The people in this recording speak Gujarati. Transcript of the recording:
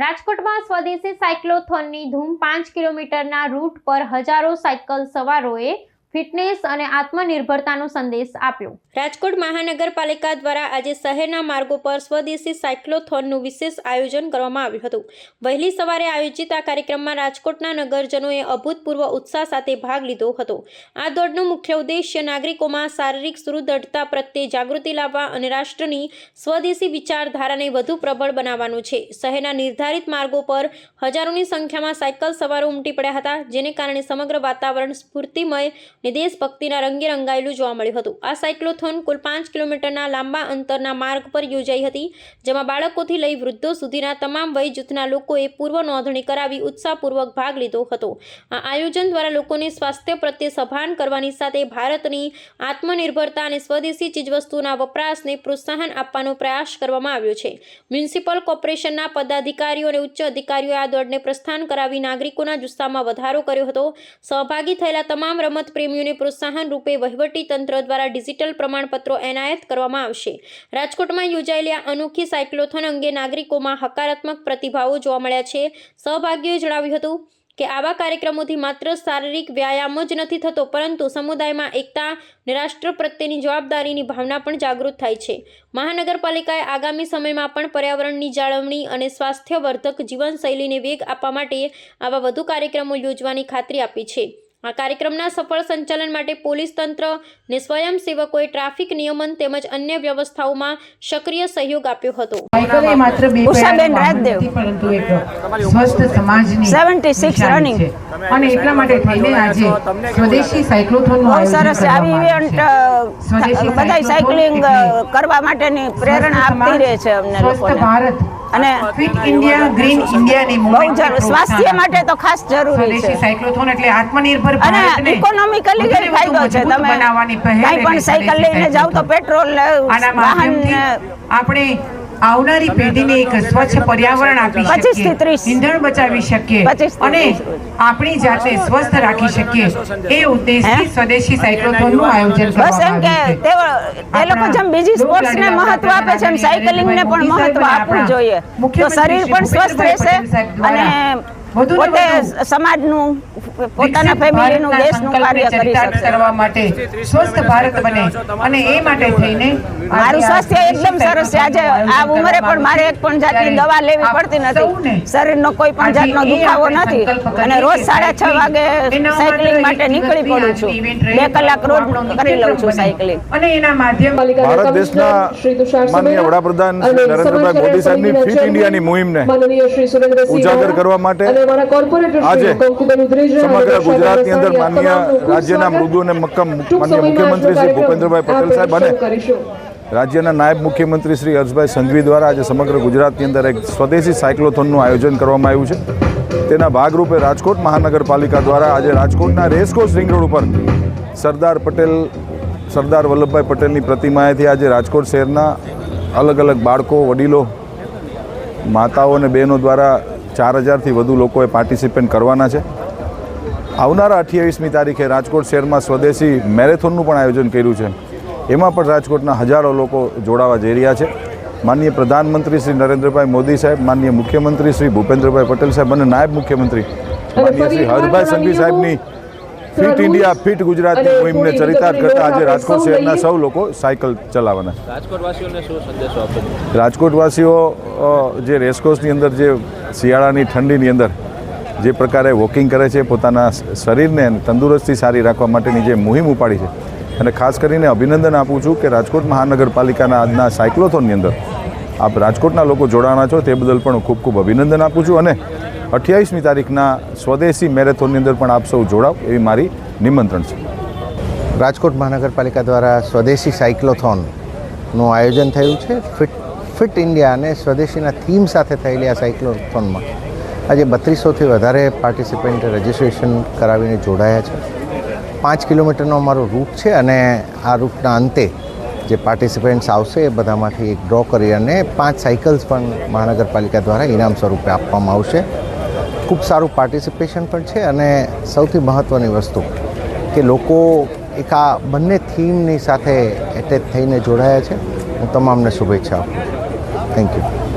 રાજકોટમાં સ્વદેશી સાયક્લોથોનની ધૂમ પાંચ કિલોમીટરના રૂટ પર હજારો સાયકલ સવારોએ ફિટનેસ અને આત્મનિર્ભરતાનો સંદેશ આપ્યો. રાજકોટ મહાનગરપાલિકા દ્વારા આજે શહેરના માર્ગો પર સ્વદેશી સાયક્લોથોનનું વિશેષ આયોજન કરવામાં આવ્યું હતું. વહેલી સવારે આયોજિત આ કાર્યક્રમમાં રાજકોટના નગરજનોએ અભૂતપૂર્વ ઉત્સાહ સાથે ભાગ લીધો હતો. આ દોડનો મુખ્ય ઉદ્દેશ્ય નાગરિકોમાં શારીરિક સુદૃઢતા પ્રત્યે જાગૃતિ લાવવા અને રાષ્ટ્રની સ્વદેશી વિચારધારાને વધુ પ્રબળ બનાવવાનું છે. શહેરના નિર્ધારિત માર્ગો પર હજારોની સંખ્યામાં સાયકલ સવારો ઉમટી પડ્યા હતા, જેને કારણે સમગ્ર વાતાવરણ સ્ફૂર્તિમય અને દેશભક્તિના રંગે રંગાયેલું જોવા મળ્યું હતું. આ સાયક્લોથોન કુલ પાંચ કિલોમીટરના લાંબા અંતરના માર્ગ પર યોજાઈ હતી, જેમાં બાળકોથી લઈ વૃદ્ધો સુધીના તમામ વય જૂથના લોકોએ પૂર્વ નોંધણી કરાવી ઉત્સાહપૂર્વક ભાગ લીધો હતો. આ આયોજન દ્વારા લોકોને સ્વાસ્થ્ય પ્રત્યે સભાન કરવાની સાથે ભારતની આત્મનિર્ભરતા અને સ્વદેશી ચીજવસ્તુના વપરાશને પ્રોત્સાહન આપવાનો પ્રયાસ કરવામાં આવ્યો છે. મ્યુનિસિપલ કોર્પોરેશનના પદાધિકારીઓ અને ઉચ્ચ અધિકારીઓએ આ દોડને પ્રસ્થાન કરાવી નાગરિકોના જુસ્સામાં વધારો કર્યો હતો. સહભાગી થયેલા તમામ રમત પ્રેમીઓને પ્રોત્સાહન રૂપે વહીવટી તંત્ર દ્વારા ડિજિટલ પ્રમાણપત્રો એનાયત કરવામાં આવશે. રાજકોટમાં યોજાયેલી આ અનોખી સાયક્લોથોન અંગે નાગરિકોમાં હકારાત્મક પ્રતિભાવો જોવા મળ્યા છે. સહભાગીઓએ જણાવ્યું હતું કે આવા કાર્યક્રમોથી માત્ર શારીરિક વ્યાયામ જ નથી થતો, પરંતુ સમુદાયમાં એકતા અને રાષ્ટ્ર પ્રત્યેની જવાબદારીની ભાવના પણ જાગૃત થાય છે. મહાનગરપાલિકાએ આગામી સમયમાં પણ પર્યાવરણની જાળવણી અને સ્વાસ્થ્યવર્ધક જીવનશૈલીને વેગ આપવા માટે આવા વધુ કાર્યક્રમો યોજવાની ખાતરી આપી છે. આ કાર્યક્રમના સફળ સંચાલન માટે પોલીસ તંત્ર ને સ્વયંસેવકોએ ટ્રાફિક નિયમન તેમજ અન્ય વ્યવસ્થાઓમાં સક્રિય સહયોગ આપ્યો હતો. માત્ર બે ઉષાબેન પૈડાનું વાહન રાજદેવ. નથી, પરંતુ એક સ્વસ્થ સમાજની 76 નિશાની અને એટલા માટે થઈને આજે સ્વદેશી સાયક્લોથોનનું આયોજન સરસ આવી બધા સાયકલિંગ કરવા માટેની પ્રેરણા આપતી રહે છે અમને લોકોને. ભારત અને ફિટ ઇન્ડિયા ગ્રીન ઇન્ડિયાની બહુ સ્વાસ્થ્ય માટે તો ખાસ જરૂરી છે. સાયક્લોથોન એટલે આત્મનિર્ભર અને ઇકોનોમિકલી કઈ ફાયદો છે. તમે બનાવવાની પહેલ પણ સાયકલ લઈને જાવ તો પેટ્રોલ વાહન આપણે આવનારી પેઢીને એક સ્વચ્છ પર્યાવરણ આપી શકીએ ઈંધણ બચાવી શકીએ અને આપણી જાતને સ્વસ્થ રાખી શકીએ. એ ઉદ્દેશથી? સ્વદેશી સાયક્લોથોનનું આયોજન બસ એમ કે તે લોકો જેમ બીજી સ્પોર્ટ્સને મહત્વ આપે છે એમ સાયકલિંગને પણ મહત્વ આપવું જોઈએ. તો શરીર પણ સ્વસ્થ રહેશે અને પોતે સમાજનું પોતાના ફેમિલીનું દેશનું કાર્ય કરી શકશે. કરવા માટે સ્વસ્થ ભારત બને અને એ માટે થઈને મારું સ્વાસ્થ્ય એકદમ સરસ છે. આજે આ ઉંમરે પણ મારે એક પણ જાતની દવા લેવી પડતી નથી. શરીરનો કોઈ પણ જાતનો દુખાવો નથી. અને રોજ સાડા છ વાગે સાયકલિંગ માટે નીકળી પડું છું. બે કલાક રોજ કરી લઉં છું સાયકલિંગ. અને એના માધ્યમ ભારત દેશના માનનીય વડાપ્રધાન નરેન્દ્રભાઈ મોદી સાહેબની ફિટ ઇન્ડિયાની મુહિમને ઉજાગર કરવા માટે આજે સમગ્ર ગુજરાતની અંદર માનનીય રાજ્યના મૃદુ અને મક્કમ માનનીય મુખ્યમંત્રી શ્રી ભૂપેન્દ્રભાઈ પટેલ સાહેબ અને રાજ્યના નાયબ મુખ્યમંત્રી શ્રી હર્ષભાઈ સંઘવી દ્વારા આજે સમગ્ર ગુજરાતની અંદર એક સ્વદેશી સાયક્લોથોનનું આયોજન કરવામાં આવ્યું છે. તેના ભાગરૂપે રાજકોટ મહાનગરપાલિકા દ્વારા આજે રાજકોટના રેસકોર્સ રિંગ રોડ ઉપર સરદાર પટેલ સરદાર વલ્લભભાઈ પટેલની પ્રતિમાએથી આજે રાજકોટ શહેરના અલગ અલગ બાળકો વડીલો માતાઓ અને બહેનો દ્વારા ચાર હજારથી વધુ લોકોએ પાર્ટિસિપેટ કરવાના છે. આવનારા અઠ્યાવીસમી તારીખે રાજકોટ શહેરમાં સ્વદેશી મેરેથોનનું પણ આયોજન કર્યું છે. એમાં પણ રાજકોટના હજારો લોકો જોડાવા જઈ રહ્યા છે. માનનીય પ્રધાનમંત્રી શ્રી નરેન્દ્રભાઈ મોદી સાહેબ માનનીય મુખ્યમંત્રી શ્રી ભૂપેન્દ્રભાઈ પટેલ સાહેબ અને નાયબ મુખ્યમંત્રી માનનીય શ્રી હર્ષભાઈ સંઘવી સાહેબની ફિટ ઇન્ડિયા ફિટ ગુજરાતની મુહિમને ચરિતાર્થ કરતા આજે રાજકોટ શહેરના સૌ લોકો સાયકલ ચલાવવાના. રાજકોટવાસીઓને શું સંદેશો આપશો રાજકોટવાસીઓ જે રેસકોર્સની અંદર જે શિયાળાની ઠંડીની અંદર જે પ્રકારે વોકિંગ કરે છે પોતાના શરીરને તંદુરસ્તી સારી રાખવા માટેની જે મુહિમ ઉપાડી છે અને ખાસ કરીને અભિનંદન આપું છું કે રાજકોટ મહાનગરપાલિકાના આજના સાયક્લોથોનની અંદર આપ રાજકોટના લોકો જોડાણા છો તે બદલ પણ ખૂબ ખૂબ અભિનંદન આપું છું અને અઠ્યાવીસમી તારીખના સ્વદેશી મેરેથોનની અંદર પણ આપ સૌ જોડાવ એવી મારી નિમંત્રણ છે. રાજકોટ મહાનગરપાલિકા દ્વારા સ્વદેશી સાયક્લોથોનનું આયોજન થયું છે. ફિટ ફિટ ઇન્ડિયા અને સ્વદેશીના થીમ સાથે થયેલી આ સાયક્લોથોનમાં આજે બત્રીસોથી વધારે પાર્ટિસિપન્ટ રજિસ્ટ્રેશન કરાવીને જોડાયા છે. પાંચ કિલોમીટરનો અમારો રૂટ છે અને આ રૂટના અંતે જે પાર્ટિસિપન્ટ્સ આવશે એ બધામાંથી એક ડ્રો કરી અને પાંચ સાયકલ્સ પણ મહાનગરપાલિકા દ્વારા ઇનામ સ્વરૂપે આપવામાં આવશે. ખૂબ સારું પાર્ટિસિપેશન પણ છે અને સૌથી મહત્ત્વની વસ્તુ કે લોકો એક આ બંને થીમની સાથે એટેચ થઈને જોડાયા છે. હું તમામને શુભેચ્છા આપું થેન્ક યુ